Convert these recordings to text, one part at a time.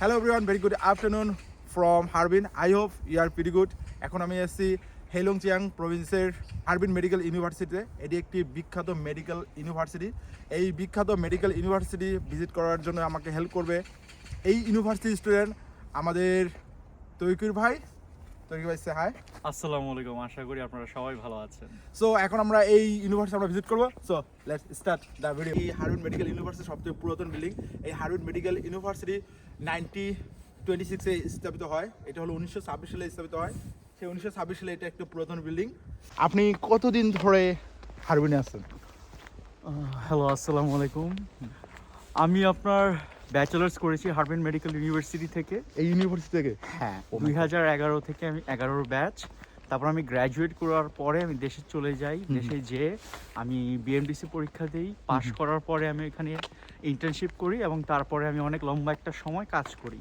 Hello everyone very good afternoon from Harbin I hope you are very good এখন আমি এসেছি Heilongjiang প্রভিন্সের Harbin medical ইউনিভার্সিটিতে এটি একটি বিখ্যাত মেডিকেল ইউনিভার্সিটি এই বিখ্যাত মেডিকেল ইউনিভার্সিটি ভিজিট করার জন্য আমাকে হেল্প করবে এই ইউনিভার্সিটি স্টুডেন্ট আমাদের তৈকির ভাই। তৈকির ভাই সে হাই আসসালামু আলাইকুম। আশা করি আপনারা সবাই ভালো আছেন। সো এখন আমরা এই ইউনিভার্সিটি আমরা ভিজিট করব। So let's start the video এই হারুন মেডিকেল ইউনিভার্সিটি সবচেয়ে পুরাতন বিল্ডিং এই Harbin medical university ninety twenty সিক্সে স্থাপিত হয়। এটা হলো উনিশশো ছাব্বিশ সালে স্থাপিত হয়। সেই উনিশশো ছাব্বিশ সালে এটা একটা পুরাতন বিল্ডিং আপনি কতদিন ধরে হারবিনে আছেন? হ্যালো আসসালামু আলাইকুম। আমি আপনার ব্যাচেলার্স করেছি হার্বার্ড মেডিকেল ইউনিভার্সিটি থেকে। এই ইউনিভার্সিটি থেকে? হ্যাঁ দুই হাজার এগারো থেকে আমি এগারোর ব্যাচ তারপর আমি গ্র্যাজুয়েট করার পরে আমি দেশে চলে যাই। দেশে যেয়ে আমি বিএমডিসি পরীক্ষা দিই। পাশ করার পরে আমি এখানে ইন্টার্নশিপ করি এবং তারপরে আমি অনেক লম্বা একটা সময় কাজ করি।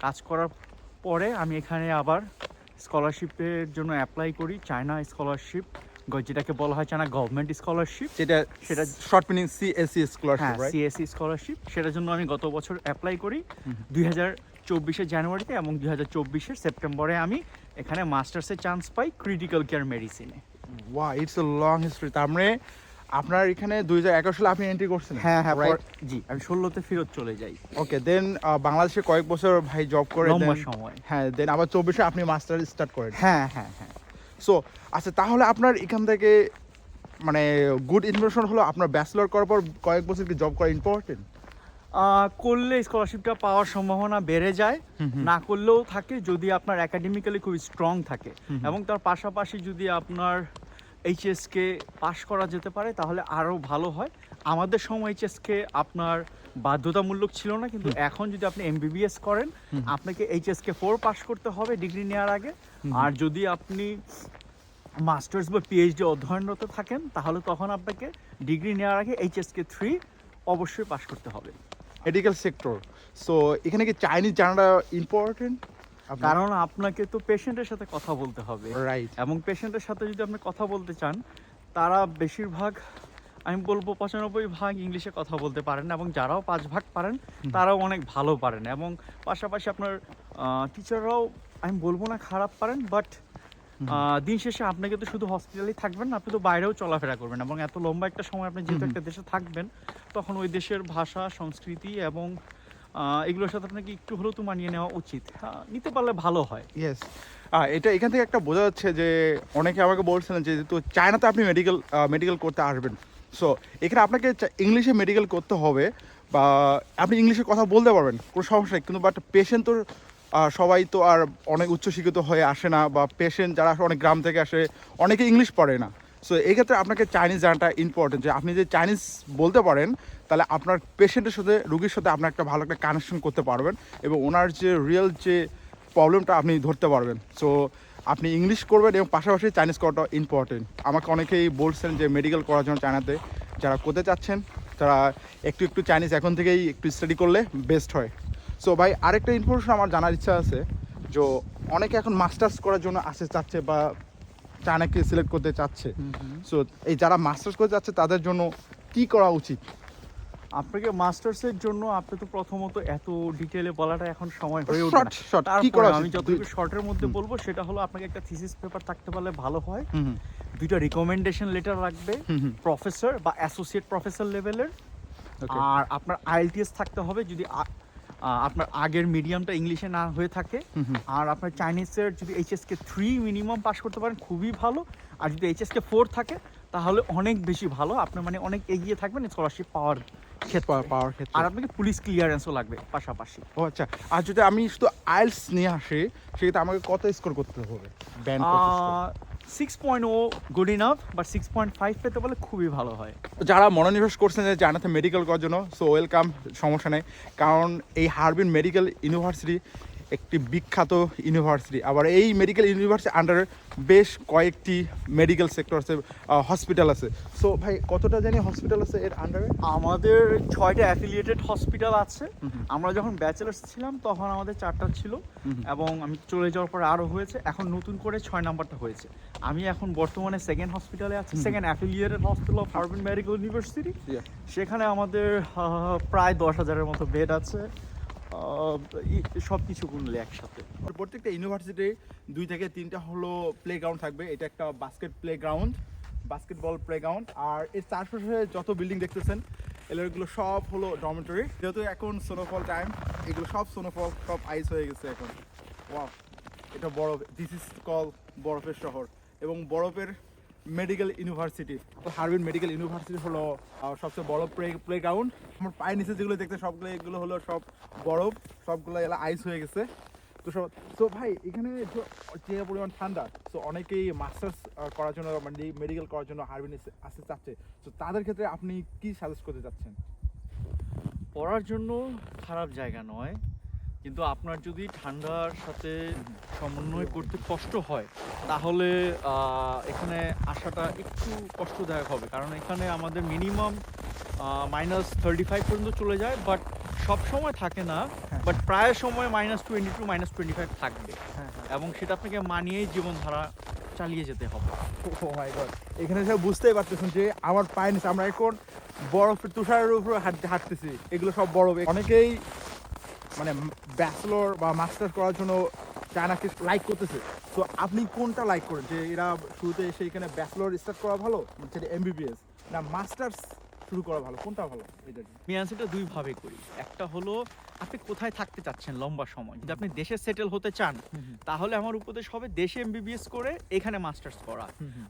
কাজ করার পরে আমি এখানে আবার স্কলারশিপের জন্য অ্যাপ্লাই করি চায়না স্কলারশিপ যেটাকে বলা হয় চায়না গভর্নমেন্ট স্কলারশিপ যেটা সেটা শর্ট মিনিং সিএসসি হ্যাঁ স্কলারশিপ রাইট সিএসসি স্কলারশিপ সেটার জন্য আমি গত বছর অ্যাপ্লাই করি দুই হাজার চব্বিশের জানুয়ারিতে এবং দুই হাজার চব্বিশের সেপ্টেম্বরে আমি এখানে মাস্টার্সের চান্স পাই ক্রিটিক্যাল কেয়ার মেডিসিনে ওয়া ইটস এ লং হিস্ট্রি তার মানে আপনার এখানে দুই হাজার এগারো সালে আপনি এন্ট্রি করছেন হ্যাঁ হ্যাঁ রাইট জি আমি ষোলোতে ফেরত চলে যাই। ওকে দেন বাংলাদেশে কয়েক বছর ভাই জব করে সময়। হ্যাঁ দেন আবার চব্বিশে আপনি মাস্টার স্টার্ট করেন। হ্যাঁ হ্যাঁ হ্যাঁ। সো আচ্ছা তাহলে আপনার এখান থেকে মানে গুড ইনফরমেশন হলো আপনার ব্যাচেলর করার পর কয়েক বছর কি জব করা ইম্পর্টেন্ট করলে স্কলারশিপটা পাওয়ার সম্ভাবনা বেড়ে যায়। না করলেও থাকে যদি আপনার একাডেমিক্যালি খুব স্ট্রং থাকে। এবং তার পাশাপাশি যদি আপনার এইচএসকে পাশ করা যেতে পারে তাহলে আরও ভালো হয়। আমাদের সময় এইচএসকে আপনার বাধ্যতামূলক ছিল না কিন্তু এখন যদি আপনি এমবিবিএস করেন আপনাকে এইচএসকে ফোর পাশ করতে হবে ডিগ্রি নেওয়ার আগে। আর যদি আপনি মাস্টার্স বা পিএইচডি অধ্যয়নরত থাকেন তাহলে তখন আপনাকে ডিগ্রি নেওয়ার আগে এইচএসকে থ্রি অবশ্যই পাশ করতে হবে। মেডিকেল সেক্টর সো এখানে কি চাইনিজ জানাটা ইম্পর্টেন্ট কারণ আপনাকে তো পেশেন্টের সাথে কথা বলতে হবে। রাইট এবং পেশেন্টের সাথে যদি আপনি কথা বলতে চান তারা বেশিরভাগ আমি বলব পঁচানব্বই ভাগ ইংলিশে কথা বলতে পারেন এবং যারাও পাঁচ ভাগ পারেন তারাও অনেক ভালো পারেন। এবং পাশাপাশি আপনার টিচাররাও আমি বলব না খারাপ পারেন বাট দিন শেষে আপনাকে তো শুধু হসপিটালেই থাকবেন না আপনি তো বাইরেও চলাফেরা করবেন। এবং এত লম্বা একটা সময় আপনি যেহেতু একটা দেশে থাকবেন তখন ওই দেশের ভাষা সংস্কৃতি এবং এগুলোর সাথে আপনাকে একটু হলেও তো মানিয়ে নেওয়া উচিত। নিতে পারলে ভালো হয়। ইয়েস এটা এখান থেকে একটা বোঝা যাচ্ছে যে অনেকে আমাকে বলছিলেন যে যেহেতু চায়নাতে আপনি মেডিকেল মেডিকেল করতে আসবেন। সো এখানে আপনাকে ইংলিশে মেডিকেল করতে হবে বা আপনি ইংলিশে কথা বলতে পারবেন, কোনো সমস্যা নেই। কিন্তু বাট পেশেন্ট তো সবাই তো আর অনেক উচ্চশিক্ষিত হয়ে আসে না বা পেশেন্ট যারা অনেক গ্রাম থেকে আসে, অনেকে ইংলিশ পড়ে না। সো এই ক্ষেত্রে আপনাকে চাইনিজ জানাটা ইম্পর্টেন্ট যে আপনি যে চাইনিজ বলতে পারেন, তাহলে আপনার পেশেন্টের সাথে, রুগীর সাথে আপনার একটা ভালো একটা কানেকশন করতে পারবেন এবং ওনার যে রিয়েল যে প্রবলেমটা আপনি ধরতে পারবেন। সো আপনি ইংলিশ করবেন এবং পাশাপাশি চাইনিজ করাটা ইম্পর্টেন্ট আমাকে অনেকেই বলছেন যে মেডিকেল করার জন্য চায়নাতে যারা করতে চাচ্ছেন, তারা একটু একটু চাইনিজ এখন থেকেই একটু স্টাডি করলে বেস্ট হয়। সো ভাই, আরেকটা ইনফরমেশন আমার জানার ইচ্ছা আছে, যে অনেকে এখন মাস্টার্স করার জন্য আসতে চাচ্ছে বা চায়নাকে সিলেক্ট করতে চাচ্ছে। সো এই যারা মাস্টার্স করতে চাচ্ছে তাদের জন্য কি করা উচিত? আপনাকে মাস্টার্সের জন্য আপনি তো প্রথমত এত ডিটেলে বলাটা এখন সময় হয়ে ওঠে শর্ট কি করা আমি যতটুকু শর্টের মধ্যে বলব সেটা হলো আপনাকে একটা থিসিস পেপার থাকতে পারলে ভালো হয়। দুইটা রিকমেন্ডেশন লেটার হুম। প্রফেসর বা অ্যাসোসিয়েট প্রফেসর লেভেলের আর আপনার আইএলটিএস থাকতে হবে যদি আপনার আগের মিডিয়ামটা ইংলিশে না হয়ে থাকে। আর আপনার চাইনিজের যদি এইচএসকে থ্রি মিনিমাম পাস করতে পারেন খুবই ভালো। আর যদি এইচএসকে ফোর থাকে তাহলে অনেক বেশি ভালো। আপনার মানে অনেক এগিয়ে থাকবেন স্কলারশিপ পাওয়ার ক্ষেত্রে। পাওয়ার ক্ষেত্রে। আর আপনাকে পুলিশ ক্লিয়ারেন্সও লাগবে পাশাপাশি। ও আচ্ছা। আর যদি আমি শুধু আইএলস নিয়ে আসি সেক্ষেত্রে আমাকে কত স্কোর করতে হবে? Band six point oh good enough বা সিক্স পয়েন্ট ফাইভ পেতে পারলে খুবই ভালো হয়। যারা মনোনিবেশ করছেন যে জানাতে মেডিকেল করার জন্য সো ওয়েলকাম সমস্যা নেই। কারণ এই হারবিন মেডিকেল ইউনিভার্সিটি একটি বিখ্যাত ইউনিভার্সিটি। আবার এই মেডিকেল ইউনিভার্সিটি আন্ডারে বেশ কয়েকটি মেডিকেল সেক্টর আছে হসপিটাল আছে। সো ভাই কতটা জানি হসপিটাল আছে এর আন্ডারে আমাদের ছয়টা অ্যাফিলিয়েটেড হসপিটাল আছে। আমরা যখন ব্যাচেলার্স ছিলাম তখন আমাদের চারটা ছিল। এবং আমি চলে যাওয়ার পর আরও হয়েছে। এখন নতুন করে ছয় নাম্বারটা হয়েছে। আমি এখন বর্তমানে সেকেন্ড হসপিটালে আছি। Second affiliated hospital of Harbin medical university. সেখানে আমাদের প্রায় দশ হাজারের মতো বেড আছে। সব কিছু গুনলে একসাথে। প্রত্যেকটা ইউনিভার্সিটি দুই থেকে তিনটা হলো প্লে গ্রাউন্ড থাকবে। এটা একটা basket play ground basketball play ground আর এর চারপাশে যত বিল্ডিং দেখতেছেন, এগুলো সব হলো ডরমেটরি যেহেতু এখন স্নোফল টাইম এগুলো সব স্নোফল সব আইস হয়ে গেছে এখন। ওয়াও এটা বরফ দিস ইজ কল বরফের শহর। এবং বরফের মেডিকেল ইউনিভার্সিটি তো হারবিন মেডিকেল ইউনিভার্সিটি হলো সবচেয়ে বড় প্লে প্লে গ্রাউন্ড আমার পায়ের নিচে যেগুলো দেখতে, সবগুলো, এগুলো হলো সব বরফ, সবগুলো এলা আইস হয়ে গেছে। তো সব, তো ভাই, এখানে যে পরিমাণ ঠান্ডা, তো অনেকেই মাস্টার্স করার জন্য মানে মেডিকেল করার জন্য হারবিন আসতে চাচ্ছে। তো তাদের ক্ষেত্রে আপনি কি সাজেস্ট করতে চাচ্ছেন? পড়ার জন্য খারাপ জায়গা নয়। কিন্তু আপনার যদি ঠান্ডার সাথে সমন্বয় করতে কষ্ট হয় তাহলে এখানে আসাটা একটু কষ্টদায়ক হবে। কারণ এখানে আমাদের মিনিমাম মাইনাস থার্টি ফাইভ পর্যন্ত চলে যায় বাট সব সময় থাকে না হ্যাঁ। বাট প্রায় সময় minus twenty two minus twenty five থাকবে। হ্যাঁ এবং সেটা আপনাকে মানিয়েই জীবনধারা চালিয়ে যেতে হবে। ও মাই গড এখানে সব বুঝতেই পারতেছেন যে আমার পায়ের আমরা এখন বরফের তুষারের উপরে হাঁটতেছি। এগুলো সব বরফ। অনেকেই মানে ব্যাচেলর বা মাস্টার্স করার জন্য চায়নাকে লাইক করতেছে। তো আপনি কোনটা লাইক করেন? যে এরা শুরুতে এসে এখানে ব্যাচেলর স্টার্ট করা ভালো সেটা এমবিবিএস না মাস্টার্স শুরু করা ভালো কোনটা ভালো? এটা আমি অ্যান্সারটা দুইভাবে করি। একটা হলো আপনি কোথায় থাকতে চাচ্ছেন লম্বা সময়? যদি আপনি দেশে সেটেল হতে চান তাহলে আমার উপদেশ হবে দেশে এমবিবিএস করে এখানে মাস্টার্স করা।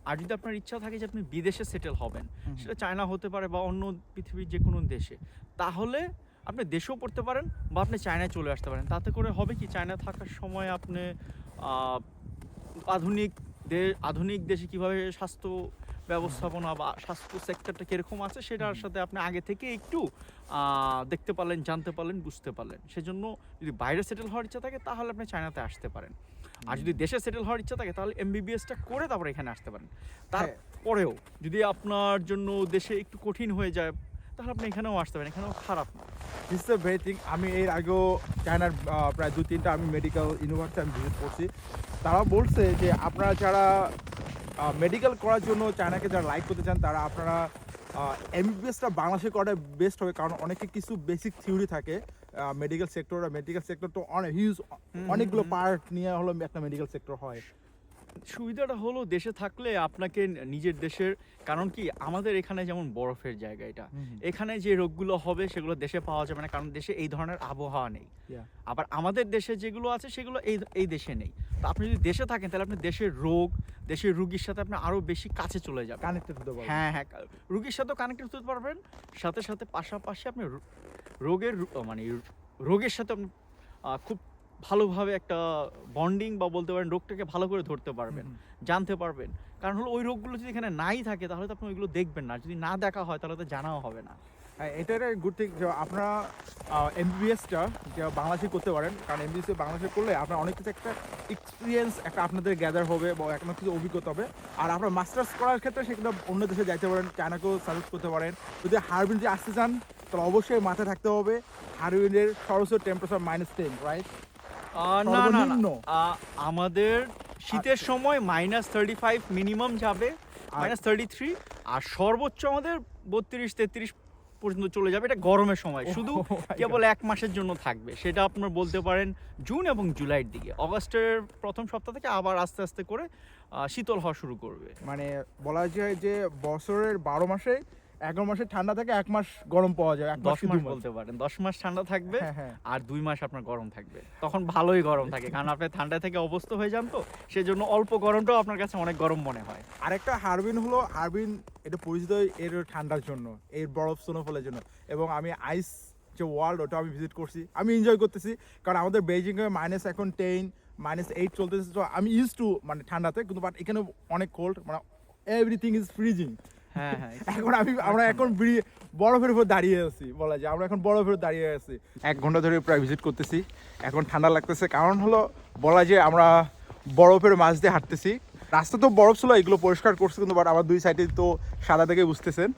আর যদি আপনার ইচ্ছা থাকে যে আপনি বিদেশে সেটেল হবেন সেটা চায়না হতে পারে বা অন্য পৃথিবীর যে কোনো দেশে তাহলে আপনি দেশেও পড়তে পারেন বা আপনি চায়নায় চলে আসতে পারেন। তাতে করে হবে কি চায়না থাকার সময় আপনি আধুনিক আধুনিক দেশে কীভাবে স্বাস্থ্য ব্যবস্থাপনা বা স্বাস্থ্য সেক্টরটা কীরকম আছে সেটার সাথে আপনি আগে থেকে একটু দেখতে পারলেন জানতে পারলেন বুঝতে পারলেন। সেজন্য যদি বাইরে সেটেল হওয়ার ইচ্ছা থাকে তাহলে আপনি চায়নাতে আসতে পারেন। আর যদি দেশে সেটেল হওয়ার ইচ্ছা থাকে তাহলে এমবিবিএসটা করে তারপরে এখানে আসতে পারেন। তারপরেও যদি আপনার জন্য দেশে একটু কঠিন হয়ে যায় তাহলে আপনি এখানেও আসতে পারেন এখানেও খারাপ না। দিস ইজ ভেরি থিং আমি এর আগেও চায়নার প্রায় দু তিনটা আমি মেডিকেল ইউনিভার্সিটি আমি ভিজিট করছি। তারা বলছে যে আপনারা যারা মেডিকেল করার জন্য চায়নাকে যারা লাইক করতে চান তারা আপনারা এমবিবিএসটা বাংলাদেশে করাটা বেস্ট হবে কারণ অনেকে কিছু বেসিক থিওরি থাকে। মেডিকেল সেক্টর মেডিকেল সেক্টর তো অনেক হিউজ অনেকগুলো পার্ট নিয়ে হলো একটা মেডিকেল সেক্টর হয়। সুবিধাটা হলো দেশে থাকলে আপনাকে নিজের দেশের কারণ কি আমাদের এখানে যেমন বরফের জায়গা এটা। এখানে যে রোগগুলো হবে সেগুলো দেশে পাওয়া যাবে না কারণ দেশে এই ধরনের আবহাওয়া নেই। আবার আমাদের দেশে যেগুলো আছে সেগুলো এই এই দেশে নেই। তো আপনি যদি দেশে থাকেন তাহলে আপনি দেশের রোগ দেশের রুগীর সাথে আপনি আরও বেশি কাছে চলে যাবেন। কানেক্টেড হতে পারে হ্যাঁ হ্যাঁ রুগীর সাথেও কানেক্টেড হতে পারবেন সাথে সাথে পাশাপাশি আপনি রোগের মানে রোগের সাথে আপনি খুব ভালোভাবে একটা বন্ডিং বা বলতে পারেন রোগটাকে ভালো করে ধরতে পারবেন জানতে পারবেন। কারণ হলো ওই রোগগুলো যদি এখানে নাই থাকে তাহলে তো আপনি ওইগুলো দেখবেন না যদি না দেখা হয় তাহলে তো জানাও হবে না। এটা একটা গুড থিং যে আপনারা এমবিবিএসটা যে বাংলাদেশে করতে পারেন কারণ এমবিবিএস বাংলাদেশে করলে আপনার অনেক কিছু একটা এক্সপিরিয়েন্স একটা আপনাদের গ্যাদার হবে বা একটা কিছু অভিজ্ঞতা হবে। আর আপনার মাস্টার্স করার ক্ষেত্রে সেগুলো অন্য দেশে যাইতে পারেন চায়নাকেও সাজেস্ট করতে পারেন। যদি হারবিন যে আসতে চান তাহলে অবশ্যই মাথায় থাকতে হবে হারবিনের সর্বোচ্চ টেম্পারেচার মাইনাস টেন রাইট না না সর্বনিম্ন? আমাদের শীতের সময় মাইনাস থার্টি ফাইভ মিনিমাম যাবে মাইনাস থার্টি থ্রি আর সর্বোচ্চ আমাদের বত্রিশ তেত্রিশ পর্যন্ত চলে যাবে এটা গরমের সময়। শুধু Oh. কেবল এক মাসের জন্য থাকবে সেটা আপনার বলতে পারেন জুন এবং জুলাইয়ের দিকে। অগস্টের প্রথম সপ্তাহ থেকে আবার আস্তে আস্তে করে শীতল হওয়া শুরু করবে। মানে বলা যায় যে বছরের বারো মাসে এগারো মাসে ঠান্ডা থাকে এক মাস গরম পাওয়া যায় এক দশ মাস বলতে পারেন দশ মাস ঠান্ডা থাকবে হ্যাঁ হ্যাঁ। আর দুই মাস আপনার গরম থাকবে। তখন ভালোই গরম থাকে কারণ আপনি ঠান্ডা থেকে অবস্থ হয়ে যান তো সেজন্য অল্প গরমটাও আপনার কাছে অনেক গরম মনে হয়। আরেকটা হারবিন হলো হারবিন এটা পরিচিত এর ঠান্ডার জন্য এর বরফ স্নোফলের জন্য। এবং আমি আইস যে ওয়ার্ল্ড ওটা আমি ভিজিট করছি আমি এনজয় করতেছি কারণ আমাদের বেজিংয়ে মাইনাস এখন টেন মাইনাস এইট চলতেছে তো আমি ইউজ টু মানে ঠান্ডাতে কিন্তু বাট এখানে অনেক কোল্ড মানে এভরিথিং ইজ ফ্রিজিং হ্যাঁ হ্যাঁ এখন আমি আমরা এখন বরফের উপর দাঁড়িয়ে আছি বলা যায়। আমরা এখন বরফের উপর দাঁড়িয়ে আছি। এক ঘণ্টা ধরে প্রায় ভিজিট করতেছি। এখন ঠান্ডা লাগতেছে। কারণ হলো বলা যায় আমরা বরফের মাঝ দিয়ে হাঁটতেছি। রাস্তা তো বরফ ছিল এগুলো পরিষ্কার করছে কিন্তু বাট আমার দুই সাইডে তো সাদা দেখে বুঝতেছেন।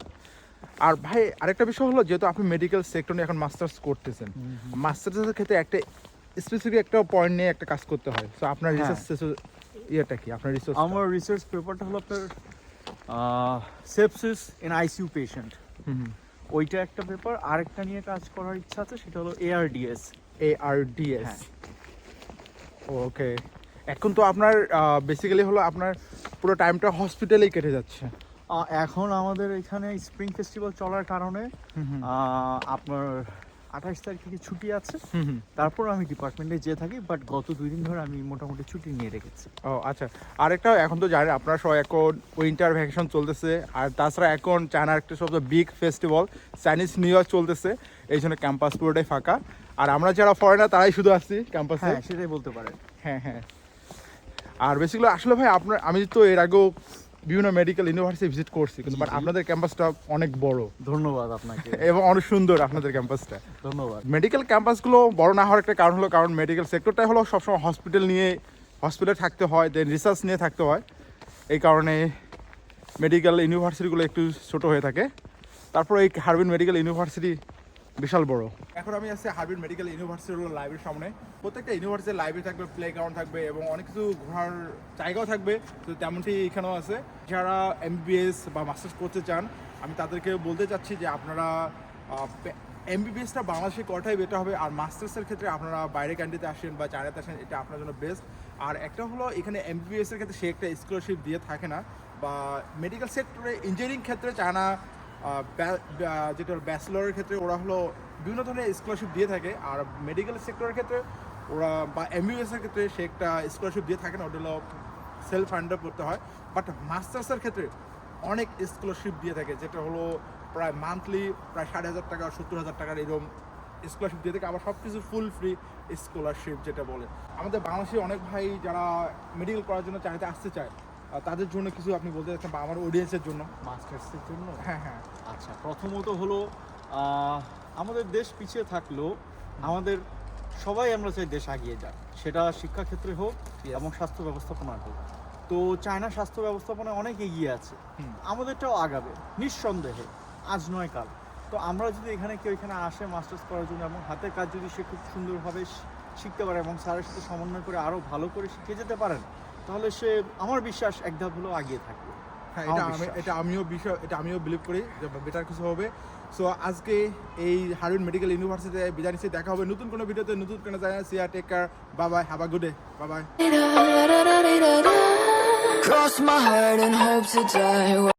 আর ভাই আরেকটা বিষয় হলো যেহেতু আপনি মেডিকেল সেক্টর নিয়ে এখন মাস্টার্স করতেছেন মাস্টার্সের ক্ষেত্রে একটা স্পেসিফিক একটা পয়েন্ট নিয়ে একটা কাজ করতে হয়। তো আপনার হ্যাঁ। রিসার্চ ইয়েটা কি? আপনার রিসার্চ আমার রিসার্চ পেপারটা হলো আপনার সেপসিস ইন আইসিইউ পেশেন্ট ওইটা একটা পেপার আরেকটা নিয়ে কাজ করার ইচ্ছা আছে সেটা হলো ARDS A R D S হ্যাঁ। ওকে। এখন তো আপনার বেসিক্যালি হলো আপনার পুরো টাইমটা হসপিটালেই কেটে যাচ্ছে। এখন আমাদের এখানে স্প্রিং ফেস্টিভ্যাল চলার কারণে আপনার আঠাশ তারিখ থেকে ছুটি আছে? তারপর আমি ডিপার্টমেন্টে যেয়ে থাকি বাট গত দুই দিন ধরে আমি মোটামুটি ছুটি নিয়ে রেখেছি। ও আচ্ছা। আরেকটা এখন তো জানেন আপনারা সবাই এখন উইন্টার ভ্যাকেশন চলতেছে আর তাছাড়া এখন চায়নার একটা সবচেয়ে big festival Chinese new year চলতেছে এই জন্য ক্যাম্পাস পুরোটাই ফাঁকা। আর আমরা যারা ফরেনার তারাই শুধু আসছি ক্যাম্পাসে হ্যাঁ সেটাই বলতে পারেন। হ্যাঁ হ্যাঁ। আর বেসিক্যালি আসলে ভাই আপনার আমি তো এর আগেও বিভিন্ন মেডিকেল ইউনিভার্সিটি ভিজিট করছি কিন্তু বাট আপনাদের ক্যাম্পাসটা অনেক বড়। ধন্যবাদ আপনাকে। এবং অনেক সুন্দর আপনাদের ক্যাম্পাসটা ধন্যবাদ। মেডিকেল ক্যাম্পাসগুলো বড় না হওয়ার একটা কারণ হলো কারণ মেডিকেল সেক্টরটাই হলো সবসময় হসপিটাল নিয়ে হসপিটালে থাকতে হয় দেন রিসার্চ নিয়ে থাকতে হয়। এই কারণে মেডিকেল ইউনিভার্সিটিগুলো একটু ছোট হয়ে থাকে। তারপর এই হারবিন মেডিকেল ইউনিভার্সিটি বিশাল বড়। এখন আমি আছি হারবিন মেডিকেল ইউনিভার্সিটির লাইব্রেরির সামনে। প্রত্যেকটা ইউনিভার্সিটির লাইব্রেরি থাকবে প্লে গ্রাউন্ড থাকবে এবং অনেক কিছু ঘোরার জায়গাও থাকবে, তো তেমনটি এখানেও আছে। যারা এমবিবিএস বা মাস্টার্স করতে চান, আমি তাদেরকে বলতে চাচ্ছি যে আপনারা এমবিবিএসটা বাংলাদেশে করাটাই বেটার হবে, আর মাস্টার্সের ক্ষেত্রে আপনারা বাইরে কান্ট্রিতে আসেন বা চায়নাতে আসেন, এটা আপনার জন্য বেস্ট আর একটা হলো, এখানে এমবিবিএস এর ক্ষেত্রে সে একটা স্কলারশিপ দিয়ে থাকে না, বা মেডিকেল সেক্টরে ইঞ্জিনিয়ারিং ক্ষেত্রে চায়না যেটা ব্যাচেলরের ক্ষেত্রে ওরা হলো বিভিন্ন ধরনের স্কলারশিপ দিয়ে থাকে। আর মেডিকেল সেক্টরের ক্ষেত্রে ওরা বা এমবিবিএস এর ক্ষেত্রে সে একটা স্কলারশিপ দিয়ে থাকে না, ওটা হলো সেলফ ফান্ডার করতে হয়। বাট মাস্টার্সের ক্ষেত্রে অনেক স্কলারশিপ দিয়ে থাকে, যেটা হলো প্রায় মান্থলি প্রায় ষাট হাজার টাকা, সত্তর হাজার টাকার এরকম স্কলারশিপ দিয়ে থাকে। আবার সব কিছু ফুল ফ্রি স্কলারশিপ যেটা বলে। আমাদের বাংলাদেশে অনেক ভাই যারা মেডিকেল করার জন্য চাইতে আসতে চায় তাদের জন্য কিছু আপনি বলতে চাচ্ছেন বা আমার অডিয়েন্সের জন্য? মাস্টার্সের জন্য? হ্যাঁ হ্যাঁ। আচ্ছা প্রথমত হলো আমাদের দেশ পিছিয়ে থাকলেও আমাদের সবাই আমরা চাই দেশ আগিয়ে যাক। সেটা শিক্ষাক্ষেত্রে হোক এবং স্বাস্থ্য ব্যবস্থাপনায় হোক। তো চায়না স্বাস্থ্য ব্যবস্থাপনা অনেক এগিয়ে আছে। হুম। আমাদেরটাও আগাবে নিঃসন্দেহে। আজ নয় কাল। তো আমরা যদি এখানে কেউ এখানে আসে মাস্টার্স করার জন্য এবং হাতের কাজ যদি সে খুব সুন্দরভাবে শিখতে পারে এবং স্যারের সাথে সমন্বয় করে আরও ভালো করে শিখে যেতে পারেন তাহলে সে আমার বিশ্বাস এক ধাপ হলেও আগিয়ে থাকবে। হ্যাঁ এটা আমি এটা আমিও বিষয় এটা আমিও বিলিভ করি যে বেটার কিছু হবে। সো আজকে এই হারুন মেডিকেল ইউনিভার্সিটিতে বিদায় নিচ্ছি। দেখা হবে নতুন কোনো ভিডিওতে নতুন কোনো জায়গায়। See ya take care bye bye have a good day bye bye Cross my heart and hope to die.